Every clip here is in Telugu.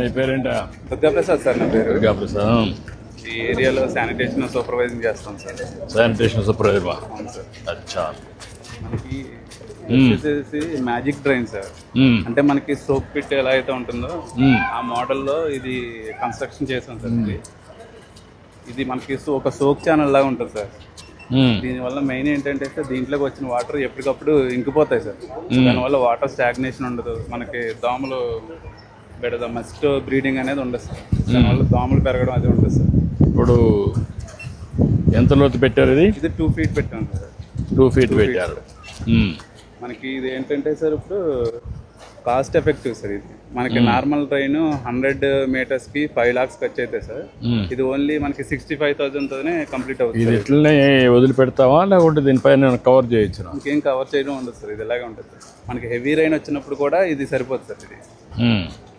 నీ పేరేంటా? దుర్గాప్రసాద్ సార్ నా పేరు. ఈ ఏరియాలో శానిటేషన్ సూపర్వైజింగ్ చేస్తాం సార్. శానిటేషన్ సూపర్వైజర్ అవును సార్. అచ్చా. మనకి. వచ్చేసి మ్యాజిక్ డ్రైన్ సార్. అంటే మనకి సోప్ పిట్ ఎలా అయితే ఉంటుందో. ఆ మోడల్లో ఇది కన్స్ట్రక్షన్ చేసాం సార్ ఇది. ఇది మనకి ఒక సోక్ ఛానల్ లాగా ఉంటుంది సార్. దీనివల్ల మెయిన్ ఏంటంటే సార్ దీంట్లోకి వచ్చిన వాటర్ ఎప్పటికప్పుడు ఇంకిపోతాయి సార్. దానివల్ల వాటర్ స్టాగ్నేషన్ ఉండదు. మనకి దోమలు బెడద మస్ట్ బ్రీడింగ్ అనేది ఉండదు సార్. దానివల్ల దోమలు పెరగడం అది ఉండదు సార్. ఇప్పుడు ఎంత లోతు పెట్టారు ఇది? ఇది టూ ఫీట్ పెట్టాం సార్. టూ ఫీట్ పెట్టారు. మ్మ్. మనకి ఇది ఏంటంటే సార్ ఇప్పుడు కాస్ట్ ఎఫెక్టివ్ సార్ ఇది. మనకి నార్మల్ ట్రైన్ హండ్రెడ్ మీటర్స్కి ఫైవ్ లాక్స్ ఖర్చు అవుతాయి సార్. మ్మ్. ఇది ఓన్లీ మనకి సిక్స్టీ ఫైవ్ థౌసండ్ తోనే కంప్లీట్ అవుతుంది ఇది ఇట్లనే వదిలిపెడతావా? లేకుంటే దీనిపైన కవర్ చేయొచ్చు ఇంకేం కవర్ చేయడం ఉండదు సార్. ఇది ఇలాగే ఉంటుంది మనకి హెవీ రైన్ వచ్చినప్పుడు కూడా ఇది సరిపోతుంది సార్ ఇది.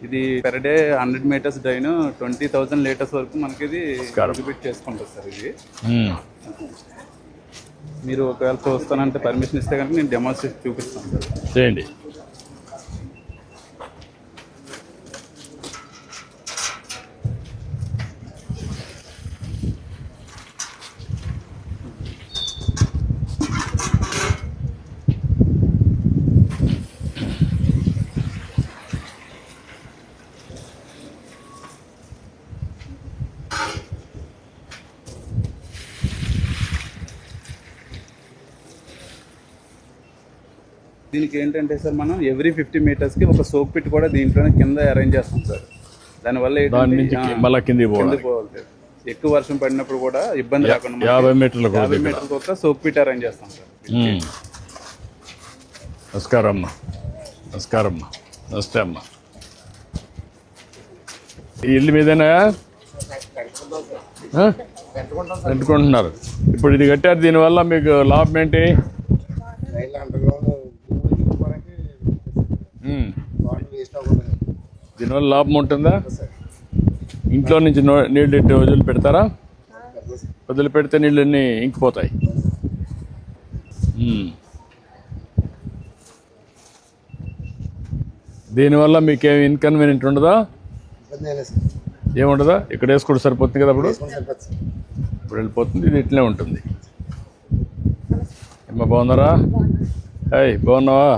ఇది per day hundred metres drain twenty thousand litres వరకు మనకి ఇది కాంట్రిబ్యూట్ చేసుకుంటుంది సార్ ఇది. మీరు ఒకవేళ చూస్తానంటే పర్మిషన్ ఇస్తే కనుక నేను డెమాన్స్ట్రేట్ చూపిస్తాను సార్. చేయండి. దీనికి ఏంటంటే సార్ మనం ఎవ్రీ ఫిఫ్టీ మీటర్స్కి ఒక సోప్ పిట్ కూడా దీంట్లోనే కింద అరేంజ్ చేస్తాం సార్. దానివల్ల కిందికి పోవాలి కిందకి పోవాలి. సార్. ఎక్కువ వర్షం పడినప్పుడు కూడా ఇబ్బంది రాకుండా మనకి యాభై మీటర్ల యాభై మీటర్లకు ఒక సోప్ పిట్ అరేంజ్ చేస్తాం సార్. నమస్కారం అమ్మా నమస్కారం అమ్మా నమస్తే అమ్మా. ఇల్లు మీదేనా? ఆ? కట్టుకుంటున్నారు ఇప్పుడు ఇది కట్టారు దీనివల్ల మీకు లాభం ఏంటి? దీనివల్ల లాభం ఉంటుందా? ఇంట్లో నుంచి నీళ్ళు ఇట్టు వదిలి పెడతారా? వదిలి పెడితే నీళ్ళన్నీ ఇంకిపోతాయి? దీనివల్ల మీకేం ఇన్కన్వీనియంట్ ఉండదా? ఏముండదా? ఇక్కడ వేసుకుంటే సరిపోతుంది కదా అప్పుడు? ఇప్పుడు వెళ్ళిపోతుంది ఇది ఇట్లనే ఉంటుంది. ఏమో బాగున్నారా? హాయ్ బాగున్నావా?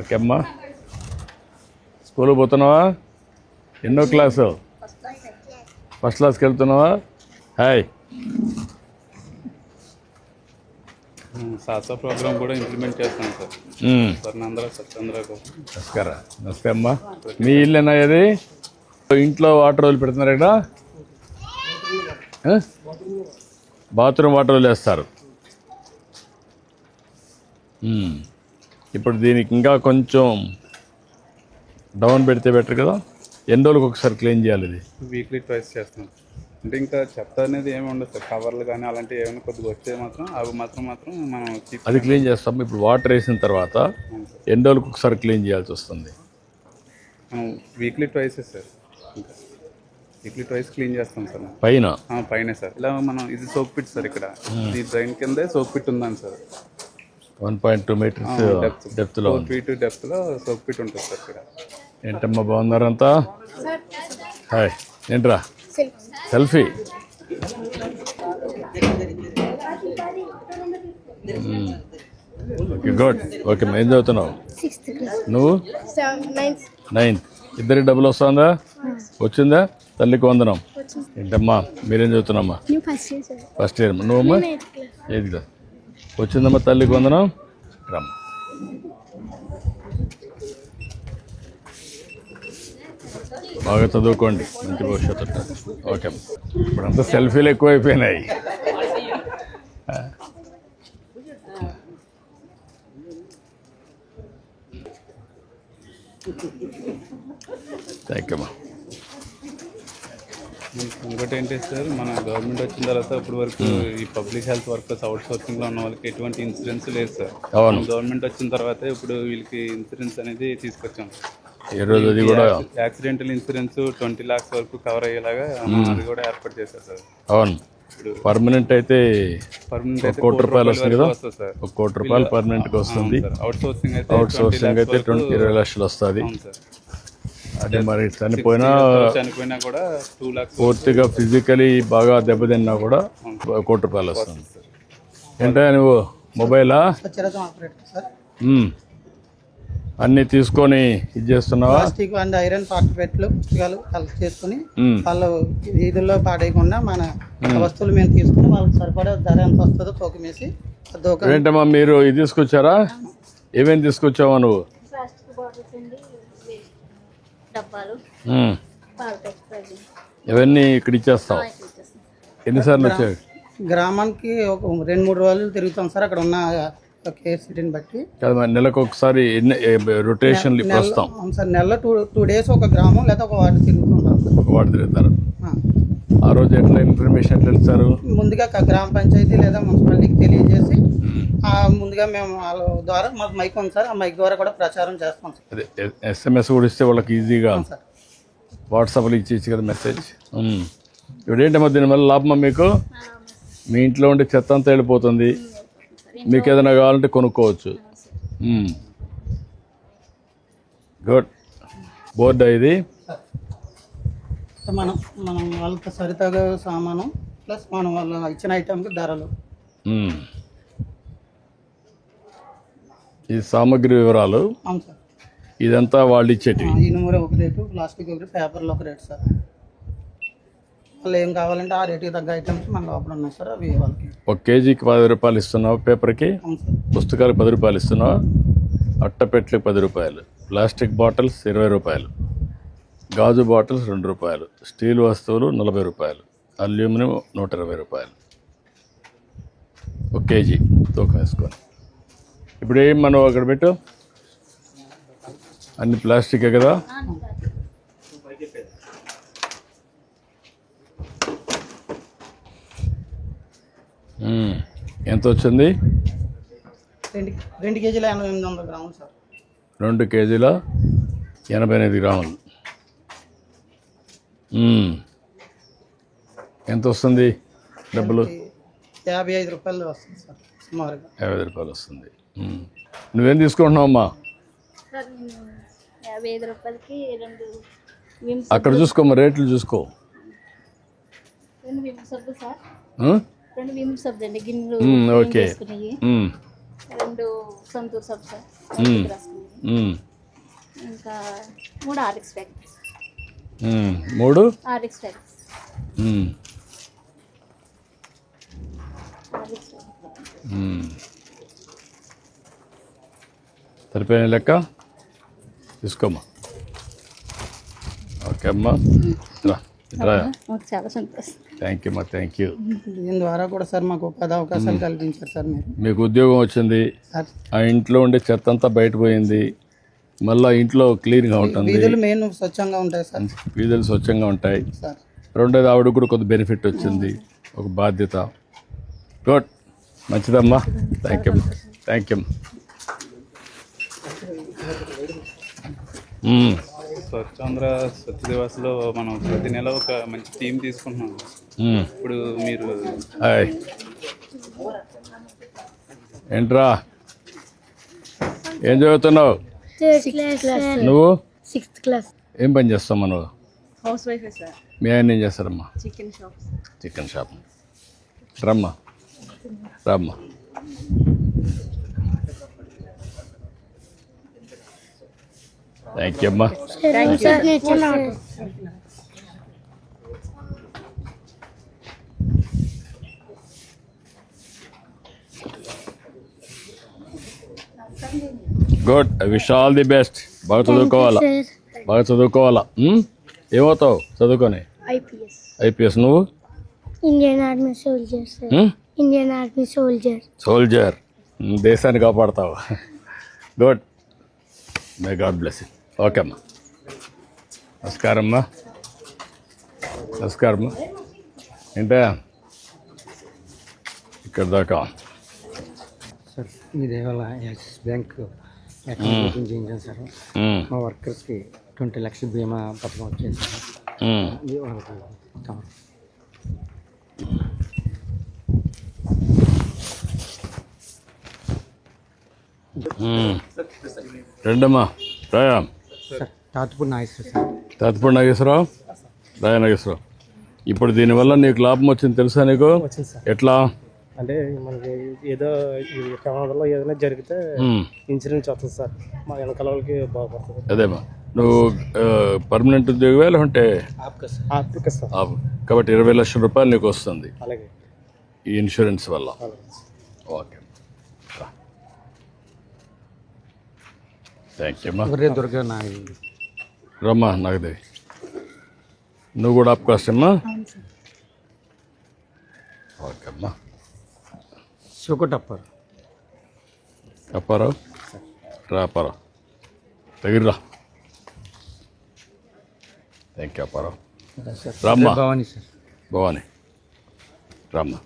ఓకే అమ్మా. స్కూల్కి పోతున్నావా? ఎన్నో క్లాసు? ఫస్ట్ క్లాస్కి వెళ్తున్నావా? హాయ్. సాసా ప్రోగ్రామ్ కూడా ఇంప్లిమెంట్ చేస్తాం సార్. స్వర్ణాంధ్ర సత్యాంధ్ర నమస్కారం. నమస్తే అమ్మా. మీ ఇల్లేనా ఇది? ఇంట్లో వాటర్ వదిలి పెడుతున్నారు ఇక్కడ? బాత్రూమ్ వాటర్ వదిలేస్తారు. ఇప్పుడు దీనికి ఇంకా కొంచెం డౌన్ పెడితే బెటర్ కదా? ఎన్ని రోజులకు ఒకసారి క్లీన్ చేయాలి ఇది? వీక్లీ ట్వైస్ చేస్తాం. అంటే ఇంకా చెత్త అనేది ఏమి ఉండదు సార్. కవర్లు కానీ అలాంటివి ఏమైనా కొద్దిగా వచ్చే మాత్రం అవి మాత్రం మాత్రం మనం అది క్లీన్ చేస్తాం. ఇప్పుడు వాటర్ వేసిన తర్వాత. ఎన్ని రోజులకు ఒకసారి క్లీన్ చేయాల్సి వస్తుంది? మనం వీక్లీ ట్వైస్ సార్. ఇంకా వీక్లీ ట్వైస్ క్లీన్ చేస్తాం సార్. పైన? పైనే సార్. ఇలా మనం ఇది సోప్ పిట్ సార్ ఇక్కడ. ఈ డ్రైన్ కిందే సోప్ పిట్ ఉందని sir. One point two meters depth డెప్త్లో feet డెప్త్లో సోప్ పిట్ ఉంటుంది సార్ ఇక్కడ. ఏంటమ్మా బాగున్నారంతా? హాయ్ ఏంట్రా? సెల్ఫీ. Okay good. ఓకే ఏం చదువుతున్నావు? నువ్వు? నైన్త్ ఇద్దరికి డబ్బులు వస్తుందా? వచ్చిందా? తల్లికి వందనం. ఏంటమ్మా మీరేం చదువుతున్నామ్మా? నేను ఫస్ట్ ఇయర్ చదివాను. ఫస్ట్ ఇయర్ నువ్వమ్మా? ఏది క్లాస్ వచ్చిందమ్మా తల్లికి వందనం. రమ్మ. బాగా చదువుకోండి మంచి భవిష్యత్తు ఓకే ఇప్పుడంతా సెల్ఫీలు ఎక్కువైపోయినాయి. థ్యాంక్ యూ అమ్మా ఇంకోటి ఏంటి సార్ మన గవర్నమెంట్ వచ్చిన తర్వాత ఇప్పటి వరకు ఈ పబ్లిక్ హెల్త్ వర్కర్స్ అవుట్ సోర్సింగ్లో ఉన్న వాళ్ళకి ఎటువంటి ఇన్సూరెన్స్ లేదు సార్. గవర్నమెంట్ వచ్చిన తర్వాత ఇప్పుడు వీళ్ళకి ఇన్సూరెన్స్ అనేది తీసుకొచ్చాం. ఈరోజు అది కూడా యాక్సిడెంటల్ ఇన్సూరెన్స్ ట్వంటీ లాక్స్ వరకు కవర్ అయ్యేలాగా అది కూడా ఏర్పాటు చేశారు సార్. అవును. పర్మనెంట్ అయితే పర్మనెంట్ కోటి రూపాయలు వస్తుంది కదా? వస్తుంది ఒక కోటి రూపాయలు పర్మనెంట్గా వస్తుంది. అవుట్ సోర్సింగ్ అయితే అవుట్ సోర్సింగ్ అయితే ట్వంటీ ఇరవై లక్షలు వస్తుంది. అది మరి చనిపోయినా చనిపోయినా కూడా టూ లాక్స్ పూర్తిగా ఫిజికలీ బాగా దెబ్బతిన్నా కూడా కోటి రూపాయలు వస్తుంది. ఏంటో నువ్వు? మొబైలా. అన్నీ తీసుకొని ఇది చేస్తున్నావా? ప్లాస్టిక్ అండ్ ఐరన్ పాకెట్లు పుస్తకాలు కలెక్ట్ చేసుకుని. వాళ్ళు వీధుల్లో పాడేయకుండా మన వస్తువులు మేము తీసుకుని వాళ్ళకి సరిపడే ధర ఎంత వస్తుందో తూకం వేసి దూకం ఏంటమ్మా మీరు ఇది తీసుకొచ్చారా? ఏమేమి తీసుకొచ్చావా నువ్వు ప్లాస్టిక్ బాటిల్స్ అండి ఇవి డబ్బాలు. పాల ఇవన్నీ ఇక్కడ ఇచ్చేస్తావు. ఎన్నిసార్లు వచ్చాయి? గ్రామానికి ఒక రెండు మూడు రోజులు తిరుగుతాం సార్ అక్కడ ఉన్న కేర్ సిటీని బట్టి నెలకు ఒకసారి ఇప్పుడు వస్తాం. సార్ నెలలో టూ టూ డేస్ ఒక గ్రామం లేదా ఒక వార్డు తిరుగుతుంటాం సార్. ఒక వాడు తిరుగుతారు. ఆ. రోజు ఎట్లా ఇన్ఫర్మేషన్ ఎట్లా ఇస్తారు? ముందుగా గ్రామ పంచాయతీ లేదా మున్సిపాలిటీకి తెలియజేసి ముందుగా మేము వాళ్ళ ద్వారా మాకు మైక్ ఉంది సార్ ఆ మైక్ ద్వారా కూడా ప్రచారం చేస్తాం సార్. అదే ఎస్ఎంఎస్ కూడా ఇస్తే వాళ్ళకి ఈజీగా. సార్. వాట్సాప్లో ఇచ్చి కదా మెసేజ్ మ్మ్. ఇప్పుడు ఏంటమ్మా దీనివల్ల లాభమా మీకు? మీ ఇంట్లో ఉండే చెత్త అంతా వెళ్ళిపోతుంది. మీకు ఏదైనా కావాలంటే కొనుక్కోవచ్చు. గుడ్ బోర్డా ఇది? మనం మనం వాళ్ళకి సరితగా సామాను ప్లస్ మనం వాళ్ళ ఇచ్చిన ఐటమ్కి ధరలు. ఈ సామాగ్రి వివరాలు? అవును సార్. ఇదంతా వాళ్ళు ఇచ్చేటివి? ఇనుముర ఒక రేటు ప్లాస్టిక్ ఒక రేటు పేపర్లో ఒక రేటు సార్. వాళ్ళు ఏం కావాలంటే ఆ రేటుకి తగ్గ ఐటమ్స్ మన లోపల ఉన్నాయి సార్ అవి వాళ్ళకి. ఒక కేజీకి పది రూపాయలు ఇస్తున్నావు పేపర్కి? అవును సార్. పుస్తకాలకు పది రూపాయలు ఇస్తున్నావు? అట్టపెట్లకి పది రూపాయలు. ప్లాస్టిక్ బాటిల్స్ ఇరవై రూపాయలు. గాజు బాటిల్స్ రెండు రూపాయలు స్టీల్ వస్తువులు నలభై రూపాయలు అల్యూమినియం నూట ఇరవై రూపాయలు. ఒక కేజీ తూకం వేసుకొని. ఇప్పుడు ఏం మనం అక్కడ పెట్టు? అన్ని ప్లాస్టికే కదా. ఎంత వచ్చింది? రెండు కేజీల ఎనభై ఎనిమిది వందల గ్రాములు సార్. రెండు కేజీల ఎనభై ఎనిమిది గ్రాములు. ఎంత వస్తుంది డబ్బులు? యాభై ఐదు రూపాయలు వస్తుంది సార్ సుమారుగా. యాభై ఐదు రూపాయలు వస్తుంది. నువ్వేం తీసుకుంటున్నావు అమ్మా? సార్ నేను యాభై ఐదు రూపాయలకి రెండు అక్కడ చూసుకోమ్మా రేట్లు చూసుకో. రెండు విమ్ సబ్బు సార్? రెండు విమ్ సబ్బు అండి గిన్నెలు ఓకే. రెండు సంతూర్ సబ్బు సార్. ఇంకా మూడు ఆర్ఎక్స్ ప్యాకెట్స్. మూడు. సరిపోయిన లెక్క? తీసుకోమ్మా. ఓకే అమ్మా. రా రా. మాకు చాలా సంతోషం. థ్యాంక్ యూ అమ్మా థ్యాంక్ యూ దీని ద్వారా కూడా సార్ మాకు ఉపాధి అవకాశాలు కల్పించారు సార్ మీరు. మీకు ఉద్యోగం వచ్చింది. సార్. ఆ ఇంట్లో ఉండే చెత్త అంతా బయటపోయింది మళ్ళీ ఇంట్లో క్లీన్గా ఉంటుంది. వీధులు మెయిన్ స్వచ్ఛంగా ఉంటాయి సార్. వీధులు స్వచ్ఛంగా ఉంటాయి. సార్. రెండోది ఆవిడ కూడా కొంత బెనిఫిట్ వచ్చింది. ఒక బాధ్యత. గుడ్. మంచిదమ్మా. Thank you thank you Swachhandhra Swachh దివాస్లో మనం ప్రతి నెల ఒక మంచి థీమ్ తీసుకుంటున్నాం. ఇప్పుడు మీరు హాయ్ ఏంట్రా? ఏం చదువుతున్నావు నువ్వు? సిక్స్త్ క్లాస్ ఏం పని చేస్తావు నువ్వు? హౌస్ వైఫ్ సార్ మీ ఆయన ఏం చేస్తారమ్మా? చికెన్ షాప్ చికెన్ షాప్ రమ్మా. రమ్మా. థ్యాంక్ యూ అమ్మా. Good I wish all the best బాగా చదువుకోవాలా? బాగా చదువుకోవాలా? ఉమ్? ఏమవుతావు? చదువుకొని? ఐపీఎస్. ఐపీఎస్ నువ్వు? ఇండియన్ ఆర్మీ సోల్జర్ ఉమ్? Indian army soldier. సోల్జర్. ఉమ్, దేశాన్ని కాపాడతావు? Good may God bless okay అమ్మా. నమస్కారం అమ్మా. నమస్కారం ఏంటా? ఇక్కడ దాకా. సార్ మీది ఇవాళ యాక్సిస్ బ్యాంక్ అకౌంట్ చేయించాను సార్ మా వర్కర్స్కి ట్వంటీ లక్షల బీమా పథకం వచ్చింది సార్ రెండమ్మా రాయా తాతపూడి నాగేశ్వరరావు తాతపూడి నాగేశ్వరరావు రాయా నాగేశ్వరరావు ఇప్పుడు దీనివల్ల నీకు లాభం వచ్చింది తెలుసా నీకు? ఎట్లా? అంటే మనకి ఏదో ఈ ప్రమాదంలో ఏదైనా జరిగితే. ఇన్సూరెన్స్ వస్తుంది సార్. మా వెనకాల వాళ్ళకి బాగుపడుతుంది. అదేమ్మా నువ్వు పర్మనెంట్ ఉద్యోగమే లేకుంటే. కాబట్టి ఇరవై లక్షల రూపాయలు నీకు వస్తుంది. అలాగే. ఈ ఇన్సూరెన్స్ వల్ల. ఓకే. థ్యాంక్ యూ రమ్మా నాగదేవి నువ్వు కూడా అప్ కాస్ట్ అమ్మా. సుకటప్పర్ అప్పారావు రా అప్పారావు దగ్గర థ్యాంక్ యూ అప్పారావు. రామ్మా. భవానీ సార్. భవాని. రామ్మా.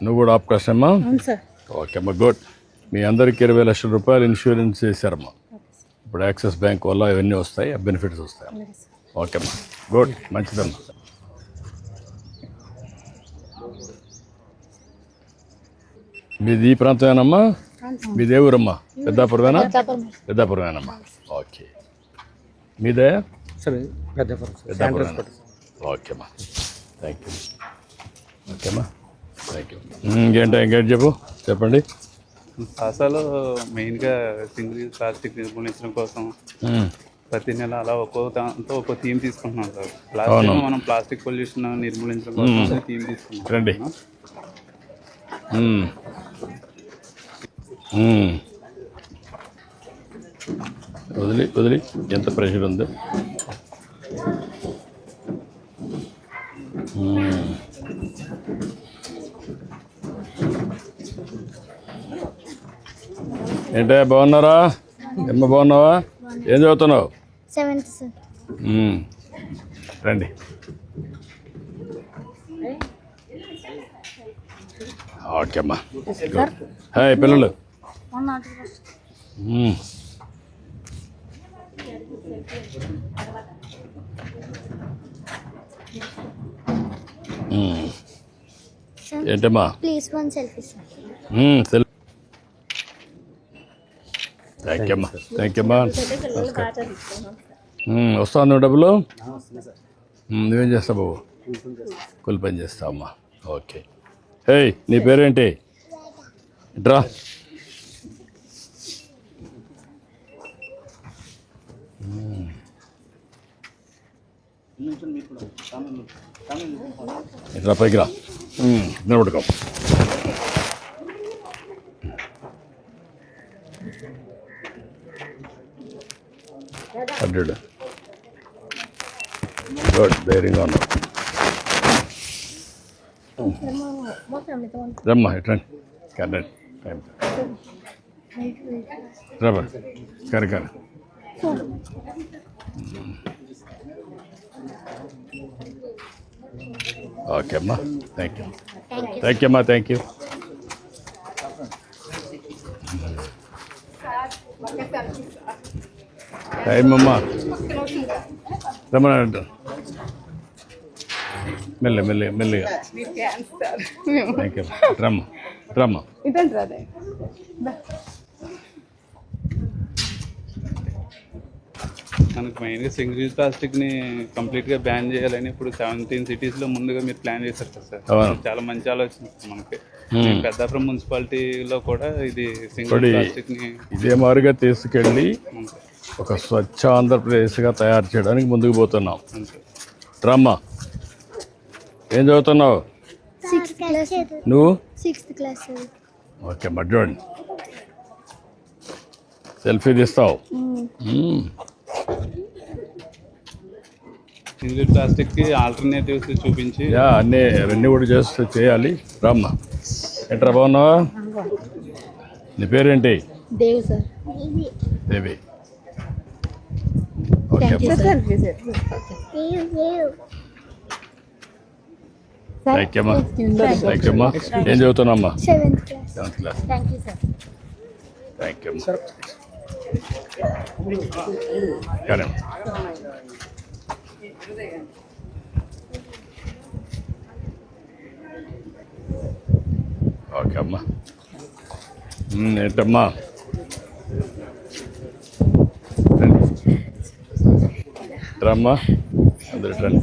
నువ్వు కూడా సార్. ఓకే అమ్మా గుడ్ మీ అందరికి ఇరవై లక్షల రూపాయలు ఇన్సూరెన్స్ చేశారమ్మా ఇప్పుడు యాక్సిస్ బ్యాంక్ వల్ల ఇవన్నీ వస్తాయి బెనిఫిట్స్ వస్తాయి ఓకే అమ్మా. గుడ్ మంచిదమ్మా. మీది ఈ ప్రాంతమేనమ్మా? మీది ఏ ఊరమ్మా పెద్దాపురమేనా? పెద్దాపురమేనమ్మా. ఓకే. మీదే? Sir Peddapuram sir. పెద్దాపురమేనా? ఓకేమ్మా థ్యాంక్ యూ ఓకేమ్మా థ్యాంక్ యూ ఇంకేంటో ఇంకేంటి చెప్పు? చెప్పండి. అసలు మెయిన్గా సింగిల్ ప్లాస్టిక్ నిర్మూలించడం కోసం. ప్రతి నెల అలా ఒక్కో దాంతో ఒక్కో థీమ్ తీసుకుంటున్నాం సార్. ప్లాస్టిక్ మనం ప్లాస్టిక్ పొల్యూషన్ నిర్మూలించడం కోసం థీమ్ తీసుకున్నాం రండి. వదిలి వదిలి. ఎంత ప్రెషర్ ఉంది. ఏంటే బాగున్నారా? ఎమ్మ బాగున్నావా? ఏం చదువుతున్నావు? Seventh sir. రండి. ఓకే అమ్మా హాయ్ పిల్లలు. మ్మ్. మ్మ్. ఏంటమ్మా? Please one selfie sir. Thank you అమ్మా థ్యాంక్ యూ అమ్మా మ్మ్, వస్తాను డబ్బులు? మ్మ్, నువ్వేం చేస్తావు బాబు? కూలి పని చేస్తావు అమ్మా? ఓకే. హే నీ పేరేంటి? డ్రా. ఇట్రా పైకి రా. మ్మ్, నిలబడుకో హండ్రెడ్ గుడ్ ధైర్యంగా ఉన్నావు రమ్మా ఇట్రండి కరెండి టైం రమ్మా కరె కరె ఓకే అమ్మా థ్యాంక్ యూ థ్యాంక్ యూ అమ్మా థ్యాంక్ యూ టైం అమ్మా రమ్మనంట. మెల్ల మెల్లి మెల్లిగా. థ్యాంక్ యూ రమ్మ రమ్మ. మనకు మెయిన్గా సింగిల్ యూజ్ ప్లాస్టిక్ని కంప్లీట్గా బ్యాన్ చేయాలని ఇప్పుడు సెవెంటీన్ సిటీస్లో ముందుగా మీరు ప్లాన్ చేశారు కదా సార్. చాలా మంచి ఆలోచన మనకి. పెద్దాపురం మున్సిపాలిటీలో కూడా ఇది సింగిల్ ప్లాస్టిక్ని ఇదే మాదిరిగా తీసుకెళ్ళి ఒక స్వచ్ఛ ఆంధ్రప్రదేశ్గా తయారు చేయడానికి ముందుకు పోతున్నాం. రమ్మ ఏం చదువుతున్నావు? నువ్వు? సిక్స్త్ క్లాస్ ఓకే మడ్డోండి సెల్ఫీ తీస్తావు. సింగిల్ ప్లాస్టిక్కి ఆల్టర్నేటివ్స్ చూపించి. యా అన్నీ అవన్నీ కూడా చేస్తూ చేయాలి. రమ్మ ఎట్రా బాగున్నావా? నీ పేరేంటి? Dev sir. Devi. Okay thank you అమ్మా థ్యాంక్ యూ అమ్మా ఏం చదువుతున్నామ్మా seventh class seventh class thank you sir thank you అమ్మా కానీ ఓకే అమ్మా ఉమ్, ఏంటమ్మా రమ్మా. అందరు రండి.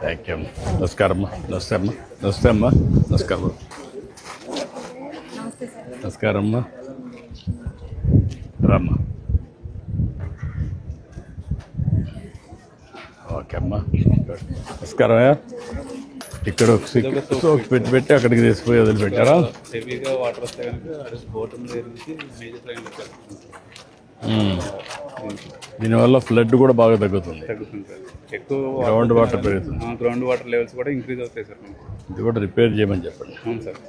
థ్యాంక్ యూ నమస్కారం నమస్కారమ్మా నమస్తే అమ్మా. నమస్తే అమ్మా. నమస్కారం నమస్కారం అమ్మా. రమ్మా. ఓకే అమ్మా. నమస్కారం అయ్యా. ఇక్కడ ఒక ఒక పెట్టి పెట్టి అక్కడికి తీసిపోయి వదిలిపెట్టారా హెవీగా వాటర్ వస్తే కనుక బోట్ దగ్గర నుంచి మేజర్ లైన్ ఉమ్. దీనివల్ల ఫ్లడ్ కూడా బాగా తగ్గుతుంది. ఎక్కువ గ్రౌండ్ వాటర్ పెరుగుతుంది. గ్రౌండ్ వాటర్ లెవెల్స్ కూడా ఇంక్రీజ్ అవుతాయి సార్ ఇది కూడా రిపేర్ చేయమని చెప్పండి. అవును సార్.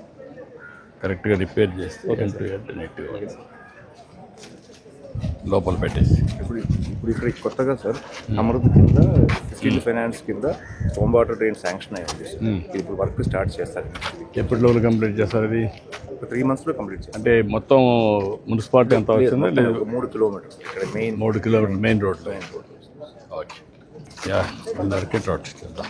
కరెక్ట్గా రిపేర్ చేస్తే నెట్గా లోపల పెట్టేసి. ఇప్పుడు ఇప్పుడు ఇక్కడ కొత్తగా సార్ అమృత్ కింద స్కిల్ ఫైనాన్స్ కింద హోమ్ వాటర్ డ్రైన్ శాంక్షన్ అయ్యింది ఇప్పుడు వర్క్ స్టార్ట్ చేస్తారు. ఎప్పటి లోపల కంప్లీట్ చేస్తారు ఒక త్రీ మంత్స్లో కంప్లీట్ చేస్తారు. అంటే మొత్తం మున్సిపాలిటీ ఎంత వచ్చిందా లేదు? మూడు కిలోమీటర్స్. ఇక్కడ మెయిన్ మూడు కిలోమీటర్ మెయిన్ రోడ్లో ఓకే యా అందరికీ రోడ్ చేద్దాం